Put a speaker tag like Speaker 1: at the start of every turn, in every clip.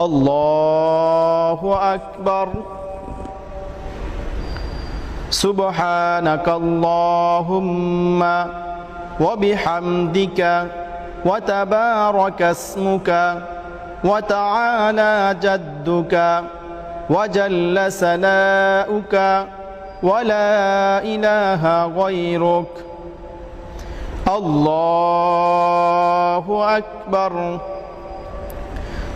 Speaker 1: الله أكبر. سبحانك اللهم وبحمدك وتبارك اسمك وتعالى جدك وجل سناؤك ولا إله غيرك. الله أكبر.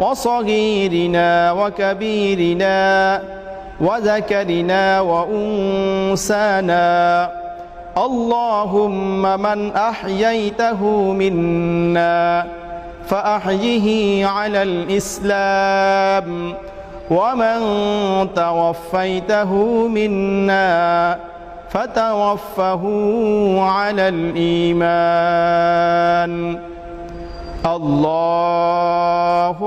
Speaker 1: وصغيرنا وكبيرنا وذكرنا وأنسانا اللهم من أحييته منا فأحيه على الإسلام. ومن توفيته منا فتوفه على الإيمان. الله